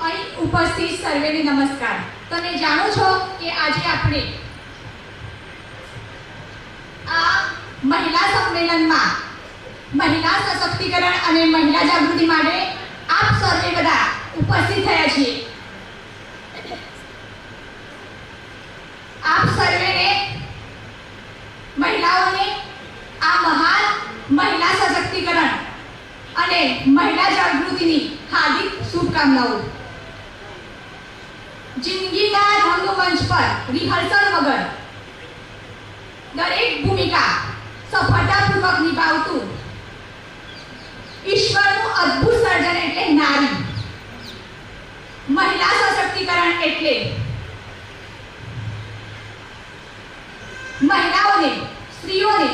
અહીં ઉપસ્થિત સર્વેને નમસ્કાર. તમે જાણો છો કે આજે આપણે આ મહિલા સંમેલનમાં મહિલા સશક્તિકરણ અને મહિલા જાગૃતિ માટે આપ સર્વે બધા ઉપસ્થિત થયા છીએ. આપ સર્વેને મહિલાઓને આ મહાન મહિલા સશક્તિકરણ અને મહિલા જાગૃતિની હાર્દિક શુભકામનાઓ. જિંદગીના રંગમંચ પર રિહર્સલ વગર દરેક ભૂમિકા સફળતાપૂર્વક નિભાવતું ઈશ્વરનું અદ્ભુત સર્જન એટલે નારી. મહિલા સશક્તિકરણ એટલે મહિલાઓને, સ્ત્રીઓને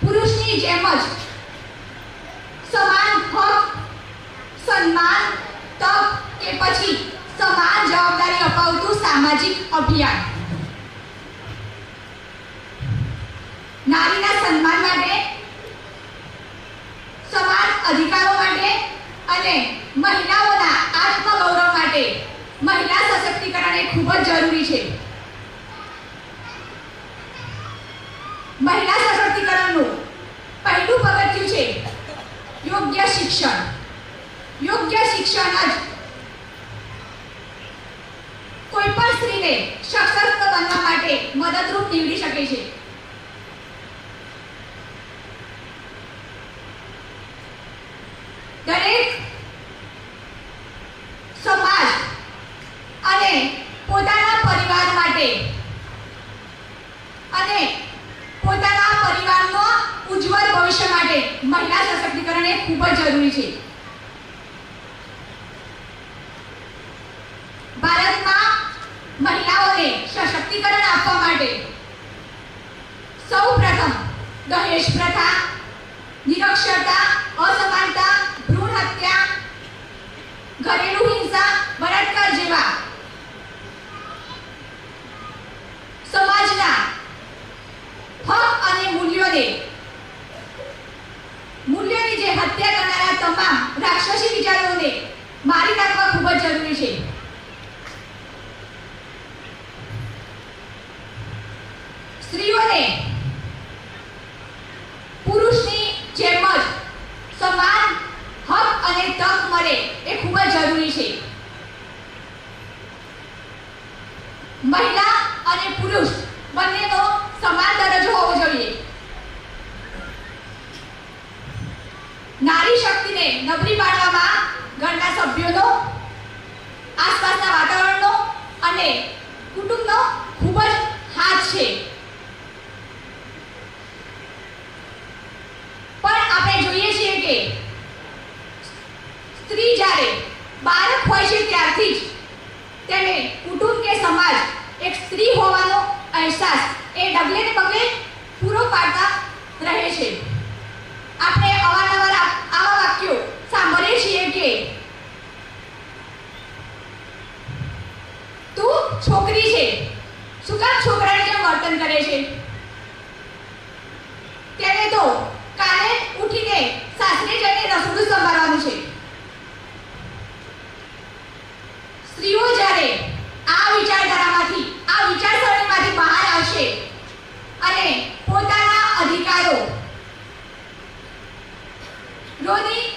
પુરુષની જેમ જ સમાન હક, સન્માન કે સમાન જવાબદારી અપાવતું સામાજિક અભિયાન. નારીના સન્માન માટે સમાન અધિકારો માટે અને મહિલાઓના આત્મગૌરવ માટે મહિલા સશક્તિકરણ એ ખૂબ જ જરૂરી છે મહિલા સશક્તિકરણનું પહેલું પગથિયું છે યોગ્ય શિક્ષણ યોગ્ય શિક્ષણ જ કોઈ પણ સ્ત્રીને સશક્ત બનવા માટે મદદરૂપ નીવડી શકે છે. દરેક સમાજ અને પોતાના પરિવાર માટે અને પોતાના પરિવારનો ઉજ્જવળ ભવિષ્ય માટે મહિલા સશક્તિકરણ એ ખૂબ જ જરૂરી છે. મહિલાઓને સશક્તિકરણ આપવા માટે. સૌ પ્રથમ દહેજ પ્રથા નિરક્ષરતા સ્ત્રીઓને પુરુષની જેમ જ સમાન હક અને તક મળે એ ખૂબ જ જરૂરી છે. મહિલા અને પુરુષ બંનેનો સમાન દરજ્જો હોવો જોઈએ. નારી શક્તિને નબળી પાડવામાં ઘરના સભ્યોનો, આસપાસના વાતાવરણનો અને કુટુંબનો ખૂબ જ હાથ છે પણ આપણે જોઈએ છીએ કે સ્ત્રી જ્યારે બાળક હોય જ તેને કુટુંબ કે સમાજ એક સ્ત્રી હોવાનો અહેસાસ એ ડગલે ને પગલે પૂરો પાડતા રહે છે. આપણે અવારનવાર આવા વાક્યો સાંભળીએ છીએ કે તું છોકરી છે. શું કામ છોકરાની જેમ વર્તન કરે છે? Rudy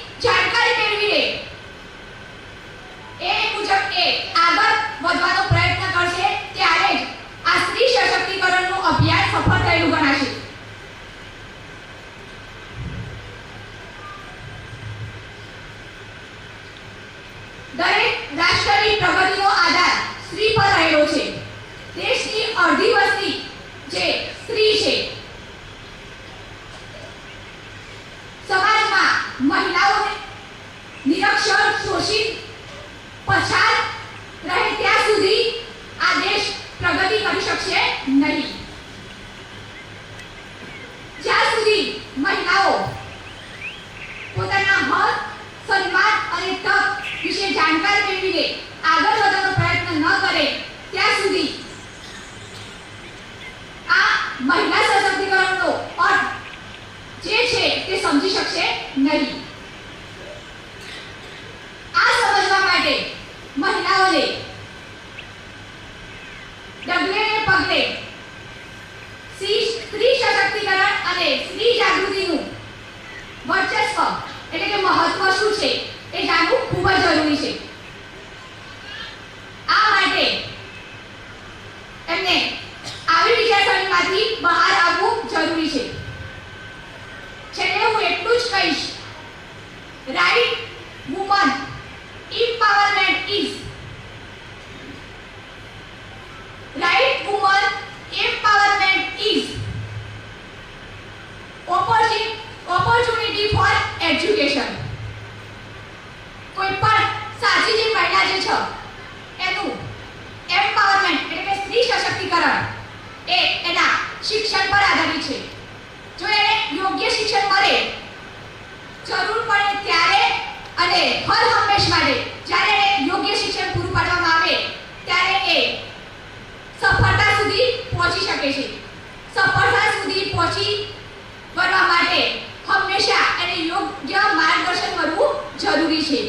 करू शकशे नाही right woman empowerment is right woman empowerment is opportunity for education કોઈ પણ સાચી જે મહિલા જે છે એનું એમ્પાવરમેન્ટ એટલે કે સ્ત્રી સશક્તિકરણ એ એના શિક્ષણ પર આધારિત છે જો એને યોગ્ય શિક્ષણ મળે જરૂર પડે ત્યારે અને હર હંમેશ માટે જ્યારે એને યોગ્ય શિક્ષણ પૂરું પાડવામાં આવે, ત્યારે એ સફળતા સુધી પહોંચી શકે છે. સફળતા સુધી પહોંચી વળવા માટે હંમેશા એને યોગ્ય માર્ગદર્શન મળવું જરૂરી છે.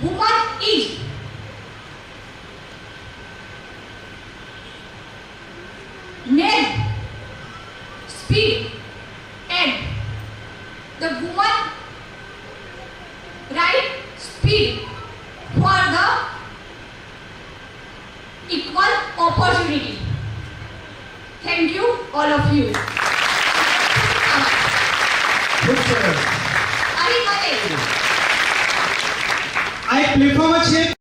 Woman is and the woman right speed for the equal opportunity. Thank you all of you. I prefer a